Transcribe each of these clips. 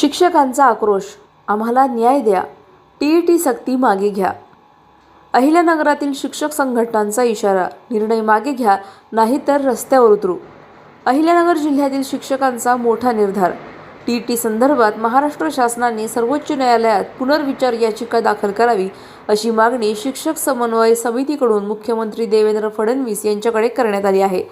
शिक्षकांचा आक्रोश. आम्हाला न्याय द्या. टी ई टी सक्ती मागे घ्या. अहिल्यानगरातील शिक्षक संघटनांचा इशारा. निर्णय मागे घ्या नाहीतर रस्त्यावर उतरू. अहिल्यानगर जिल्ह्यातील शिक्षकांचा मोठा निर्धार. टी टी संदर्भात महाराष्ट्र शासनाने सर्वोच्च न्यायालयात पुनर्विचार याचिका दाखल करावी अशी मागणी शिक्षक समन्वय समितीकडून मुख्यमंत्री देवेंद्र फडणवीस यांच्याकडे करण्यात आली आहे.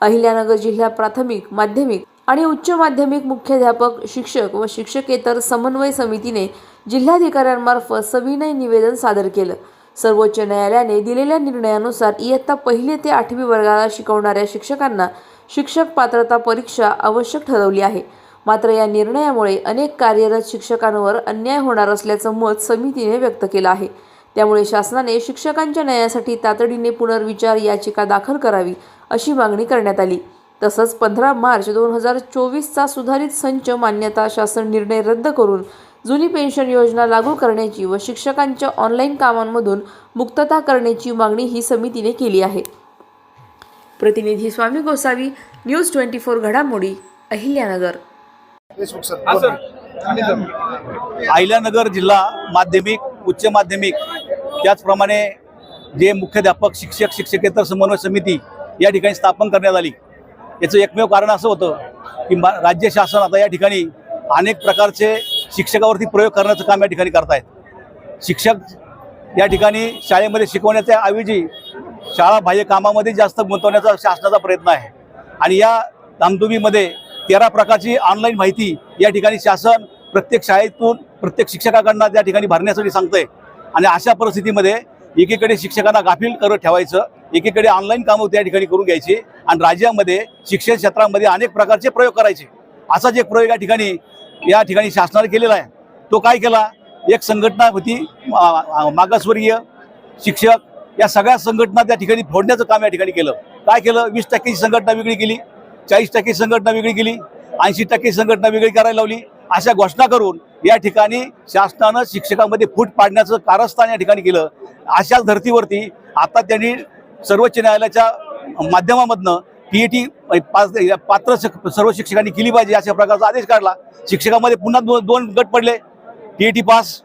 अहिल्यानगर जिल्हा प्राथमिक माध्यमिक आणि उच्च माध्यमिक मुख्याध्यापक शिक्षक व शिक्षकेतर समन्वय समितीने जिल्हाधिकाऱ्यांमार्फत सविनय निवेदन सादर केलं. सर्वोच्च न्यायालयाने दिलेल्या निर्णयानुसार इयत्ता पहिले ते आठवी वर्गाला शिकवणाऱ्या शिक्षकांना शिक्षक पात्रता परीक्षा आवश्यक ठरवली आहे. मात्र या निर्णयामुळे अनेक कार्यरत शिक्षकांवर अन्याय होणार असल्याचं मत समितीने व्यक्त केलं आहे. त्यामुळे शासनाने शिक्षकांच्या न्यायासाठी तातडीने पुनर्विचार याचिका दाखल करावी अशी मागणी करण्यात आली. तसंच पंधरा मार्च दोन हजार चोवीसचा सुधारित संच मान्यता शासन निर्णय रद्द करून जुनी पेन्शन योजना लागू करण्याची व शिक्षकांच्या ऑनलाईन कामांमधून मुक्तता करण्याची मागणी ही समितीने केली आहे. प्रतिनिधी Swami Gosavi news twenty four घडामोडी अहिल्यानगर. अहिल्यानगर जिल्हा माध्यमिक उच्च माध्यमिक त्याचप्रमाणे जे मुख्याध्यापक शिक्षक शिक्षकेतर समन्वय समिती या ठिकाणी स्थापन करण्यात आली. याचं एकमेव कारण असं होतं की राज्य शासन आता या ठिकाणी अनेक प्रकारचे शिक्षकावरती प्रयोग करण्याचं काम या ठिकाणी करतायत. शिक्षक या ठिकाणी शाळेमध्ये शिकवण्याच्या ऐवजी शाळाबाह्य कामामध्ये जास्त गुंतवण्याचा शासनाचा प्रयत्न आहे. आणि या धामधुमीमध्ये तेरा प्रकारची ऑनलाईन माहिती या ठिकाणी शासन प्रत्येक शाळेतून प्रत्येक शिक्षकाकडनं त्या ठिकाणी भरण्यासाठी सांगतंय. आणि अशा परिस्थितीमध्ये एकीकडे शिक्षकांना गाफील करत ठेवायचं एकीकडे ऑनलाईन कामं त्या ठिकाणी करून घ्यायची आणि राज्यामध्ये शिक्षण क्षेत्रामध्ये अनेक प्रकारचे प्रयोग करायचे. असाच एक प्रयोग या ठिकाणी या ठिकाणी शासनाने केलेला आहे. तो काय केला? एक संघटना होती मागासवर्गीय शिक्षक या सगळ्या संघटना त्या ठिकाणी फोडण्याचं काम या ठिकाणी केलं. काय केलं? वीस टक्केची संघटना वेगळी केली चाळीस टक्के संघटना वेगळी केली ऐंशी टक्के संघटना वेगळी करायला लावली. अशा घोषणा करून या ठिकाणी शासनानं शिक्षकांमध्ये फूट पाडण्याचं कारस्थान या ठिकाणी केलं. अशाच धर्तीवरती आता त्यांनी सर्वोच्च न्यायालयाच्या माध्यमामधनं टी ई टी पात्र सर्व शिक्षकांनी केली पाहिजे अशा प्रकारचा आदेश काढला. शिक्षकामध्ये पुन्हा दोन दोन गट पडले. टी ई टी पास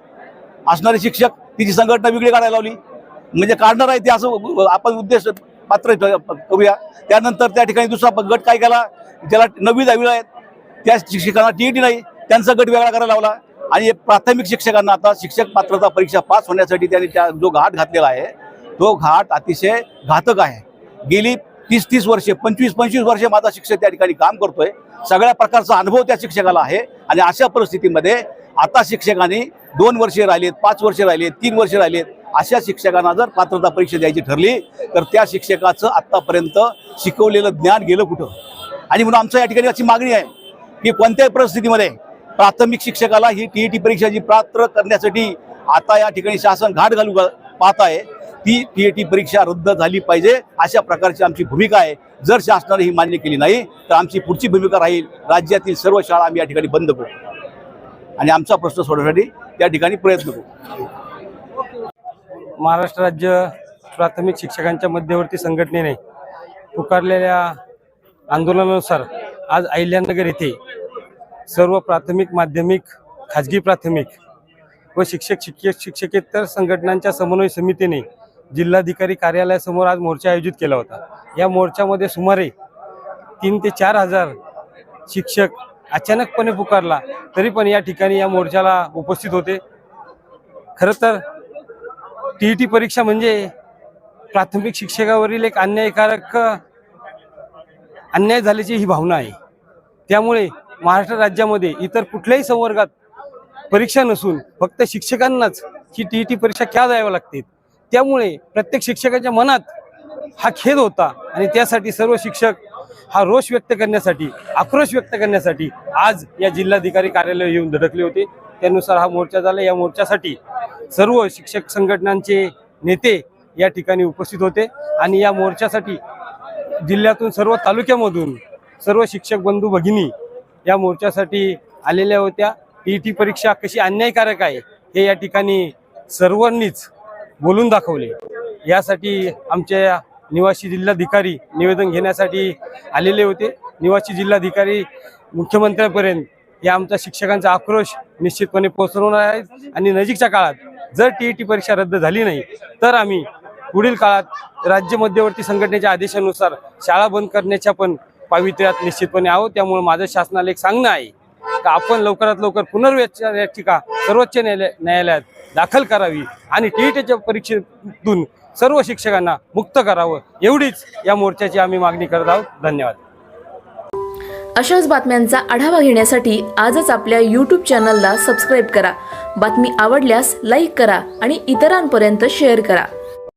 असणारे शिक्षक तिची संघटना वेगळी काढायला लावली. म्हणजे काढणार आहे ते असं आपण उद्देश पात्र करूया. त्यानंतर त्या ठिकाणी दुसरा गट काय केला? ज्याला नववी दहावीला आहेत त्या शिक्षकांना टी ई टी नाही त्यांचा गट वेगळा करायला लावला. आणि प्राथमिक शिक्षकांना आता शिक्षक पात्रता परीक्षा पास होण्यासाठी त्यांनी त्या जो घाट घातलेला आहे तो घाट अतिशय घातक आहे. गेली तीस तीस वर्षे पंचवीस पंचवीस वर्षे माझा शिक्षक त्या ठिकाणी काम करतोय. सगळ्या प्रकारचा अनुभव त्या शिक्षकाला आहे. आणि अशा परिस्थितीमध्ये आता शिक्षकांनी दोन वर्षे राहिलेत पाच वर्षे राहिलेत तीन वर्षे राहिलेत अशा शिक्षकांना जर पात्रता परीक्षा द्यायची ठरली तर त्या शिक्षकाचं आत्तापर्यंत शिकवलेलं ज्ञान गेलं कुठं? आणि म्हणून आमचं या ठिकाणी अशी मागणी आहे की कोणत्याही परिस्थितीमध्ये प्राथमिक शिक्षकाला ही टी ई टी परीक्षा जी पात्र करण्यासाठी आता या ठिकाणी शासन घाट घालू पाहत आहे. ती टी ए टी परीक्षा रद्द झाली पाहिजे अशा प्रकारची आमची भूमिका आहे. जर शासनाने ही मान्य केली नाही तर आमची पुढची भूमिका राहील. राज्यातील सर्व शाळा आम्ही या ठिकाणी बंद करू. आणि आमचा प्रश्न सोडवण्यासाठी त्या ठिकाणी प्रयत्न करू. महाराष्ट्र राज्य प्राथमिक शिक्षकांच्या मध्यवर्ती संघटनेने पुकारलेल्या आंदोलनानुसार आज अहिल्यानगर येथे सर्व प्राथमिक माध्यमिक खाजगी प्राथमिक व शिक्षक शिक्षक शिक्षकेतर संघटनांच्या समन्वय समितीने जिल्हाधिकारी कार्यालयासमोर आज मोर्चा आयोजित केला होता. या मोर्चामध्ये सुमारे तीन ते चार हजार शिक्षक अचानकपणे पुकारला तरी पण या ठिकाणी या मोर्चाला उपस्थित होते. खरं तर टी ई टी परीक्षा म्हणजे प्राथमिक शिक्षकावरील एक अन्यायकारक अन्याय झाल्याची ही भावना आहे. त्यामुळे महाराष्ट्र राज्यामध्ये इतर कुठल्याही संवर्गात परीक्षा नसून फक्त शिक्षकांनाच ही टी ई टी परीक्षा क्या द्यावी लागते? त्यामुळे प्रत्येक शिक्षकाच्या मनात हा खेद होता आणि त्यासाठी सर्व शिक्षक हा रोष व्यक्त करण्यासाठी आक्रोश व्यक्त करण्यासाठी आज या जिल्हाधिकारी कार्यालय येऊन धडकले होते. त्यानुसार हा मोर्चा झाला. या मोर्चासाठी सर्व शिक्षक संघटनांचे नेते या ठिकाणी उपस्थित होते आणि या मोर्चासाठी जिल्ह्यातून सर्व तालुक्यामधून सर्व शिक्षक बंधू भगिनी या मोर्चासाठी आलेल्या होत्या. टी टी परीक्षा कशी अन्यायकारक आहे हे या ठिकाणी सर्वांनीच बोलून दाखवले. यासाठी आमच्या निवासी जिल्हाधिकारी निवेदन घेण्यासाठी आलेले होते. निवासी जिल्हाधिकारी मुख्यमंत्र्यांपर्यंत या आमचा शिक्षकांचा आक्रोश निश्चितपणे पोहोचवणार आहे आणि नजीकच्या काळात जर टी ई टी परीक्षा रद्द झाली नाही तर आम्ही पुढील काळात राज्य मध्यवर्ती संघटनेच्या आदेशानुसार शाळा बंद करण्याच्या पण पावित्र्यात निश्चितपणे आहोत. त्यामुळे माझं शासनाला एक सांगणं आहे का आपण लवकरात लवकर पुनर्विचार याचिका सर्वोच्च न्यायालय न्यायालयात दाखल करावी आणि टीईटीच्या परीक्षेतून सर्व शिक्षकांना मुक्त करावं एवढीच या मोर्चाची आम्ही मागणी करत आहोत. धन्यवाद. अशाच बातम्यांचा आढावा घेण्यासाठी आजच आपल्या यूट्यूब चॅनलला सबस्क्राईब करा. बातमी आवडल्यास लाईक करा आणि इतरांपर्यंत शेअर करा.